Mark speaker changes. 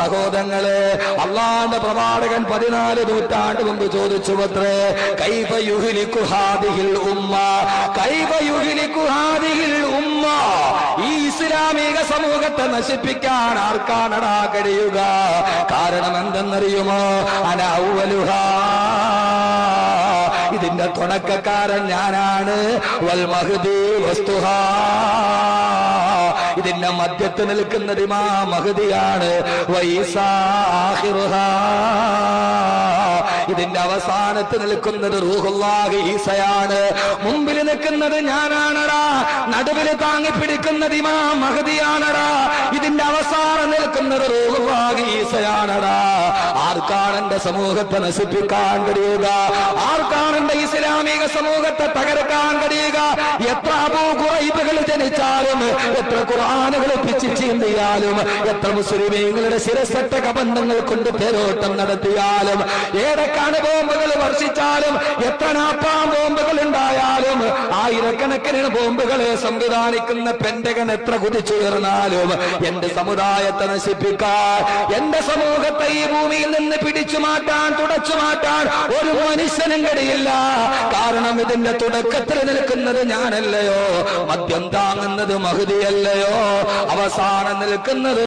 Speaker 1: സഹോദരങ്ങളെ അള്ളാന്റെ പ്രവാചകൻ പതിനാല് നൂറ്റാണ്ട് മുമ്പ് ചോദിച്ചു പത്രേ യുഹ്ലിക്കു ഹാദിഹിൽ ഉമ്മ യുഹ്ലിക്കു ഹാദിഹിൽ ഉമ്മ ഈ ഇസ്ലാമിക സമൂഹത്തെ നശിപ്പിക്കാൻ ആർക്കാണടാ കഴിയുക? കാരണം എന്തെന്നറിയുമോ? അനൗവലുഹ ഇതിന്റെ തുടക്കക്കാരൻ ഞാനാണ്. വൽ മഹദി വസ്തുഹാ. ഇതിന്റെ മധ്യത്ത് നിൽക്കുന്നത് ഇമാ മഹതിയാണ് ഇതിന്റെ അവസാനത്ത് നിൽക്കുന്നത് റൂഹുല്ലാഹി ഈസയാണ്. മുമ്പിൽ നിൽക്കുന്നത് ഞാനാണടാ. നടുവിൽ താങ്ങി പിടിക്കുന്നത് ഇമാ മഹതിയാണടാ ഇതിന്റെ അവസാനം നിൽക്കുന്നത് റൂഹുല്ലാഹി ഈസയാണടാ. ആർക്കാണ് എന്റെ സമൂഹത്തെ നശിപ്പിക്കാൻ കഴിയുക? ഇസ്ലാമിക സമൂഹത്തെ തകർക്കാൻ കഴിയുക? എത്ര അബൂഖുറൈബുകൾ ജനിച്ചാലും എത്ര ഖുർആാനുകൾ ഒപ്പിച്ച് ചീന്തിയാലും എത്ര മുസ്ലിമീങ്ങളുടെ ശിരസറ്റ കബന്ധങ്ങൾ കൊണ്ട് പേരോട്ടം നടത്തിയാലും ഏതൊക്കെ ബോംബുകൾ വർഷിച്ചാലും എത്ര നാപ്പാം ബോംബുകൾ ആയിരക്കണക്കിന് ബോംബുകളെ സംവിധാനിക്കുന്ന പെൻഡകൻ എത്ര കുതിച്ചുയർന്നാലും എന്റെ സമുദായത്തെ നശിപ്പിക്കാൻ എന്റെ സമൂഹത്തെ ഈ ഭൂമിയിൽ നിന്ന് പിടിച്ചു മാറ്റാൻ തുടച്ചു മാറ്റാൻ ഒരു മനുഷ്യനും കഴിയില്ല. കാരണം ഇതിന്റെ തുടക്കത്തിൽ നിൽക്കുന്നത് ഞാനല്ലയോ? മദ്യം താങ്ങുന്നത് മഹതിയല്ലയോ? അവസാനം നിൽക്കുന്നത്